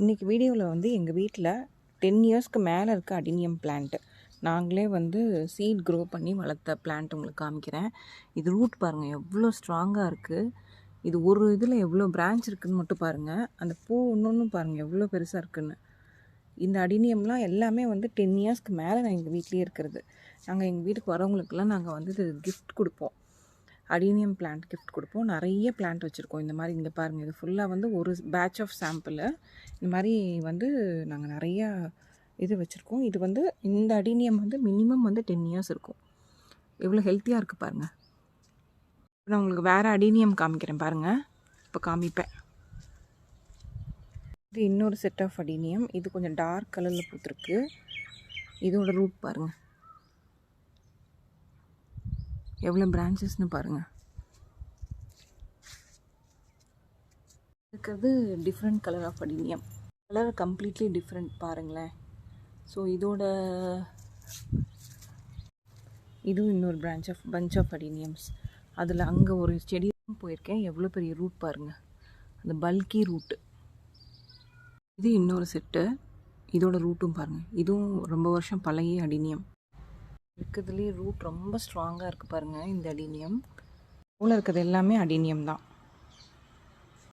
இன்றைக்கி வீடியோவில் வந்து எங்கள் வீட்டில் டென் இயர்ஸ்க்கு மேலே இருக்க அடினியம் பிளான்ட்டு நாங்களே வந்து சீட் க்ரோ பண்ணி வளர்த்த பிளான்ட் உங்களுக்கு காமிக்கிறேன். இது ரூட் பாருங்கள் எவ்வளோ ஸ்ட்ராங்காக இருக்குது இது ஒரு இதில் எவ்வளோ பிரான்ச் இருக்குதுன்னு மட்டும் பாருங்கள் அந்த பூ இன்னொன்று பாருங்கள் எவ்வளோ பெருசாக இருக்குன்னு. இந்த அடினியம்லாம் எல்லாமே வந்து டென் இயர்ஸ்க்கு மேலே நான் எங்கள் வீட்லேயே இருக்கிறது. நாங்கள் எங்கள் வீட்டுக்கு வரவங்களுக்கெல்லாம் நாங்கள் வந்து இது கிஃப்ட் கொடுப்போம். அடினியம் பிளான்ட் கிஃப்ட் கொடுப்போம். நிறைய பிளான்ட் வச்சுருக்கோம். இந்த மாதிரி இங்கே பாருங்கள் இது ஃபுல்லாக வந்து ஒரு பேட்ச் ஆஃப் சாம்பிள் இந்த மாதிரி வந்து நாங்கள் நிறையா இது வச்சுருக்கோம். இது வந்து இந்த அடினியம் வந்து மினிமம் வந்து டென் இயர்ஸ் இருக்கும். எவ்வளோ ஹெல்த்தியாக இருக்குது பாருங்கள் நான் உங்களுக்கு வேறு அடினியம் காமிக்கிறேன் பாருங்கள் இப்போ காமிப்பேன். இது இன்னொரு செட் ஆஃப் அடினியம். இது கொஞ்சம் டார்க் கலரில் பூத்துருக்கு. இதோட ரூட் பாருங்கள் எவ்வளோ பிரான்ச்சஸ்னு பாருங்கள் இருக்கிறது different colour of adenium. Colour completely different பாருங்களேன். ஸோ இதோட இதுவும் இன்னொரு branch of bunch of adeniums. அதில் அங்கே ஒரு செடி போயிருக்கேன். எவ்வளோ பெரிய ரூட் பாருங்கள் அந்த பல்கி ரூட்டு இது இன்னொரு செட்டு இதோட ரூட்டும் பாருங்கள் இதுவும் ரொம்ப வருஷம் பழைய அடினியம். இருக்கிறதுலேயே ரூட் ரொம்ப ஸ்ட்ராங்காக இருக்குது பாருங்கள் இந்த அடினியம். உள்ள இருக்கிறது எல்லாமே அடினியம் தான்.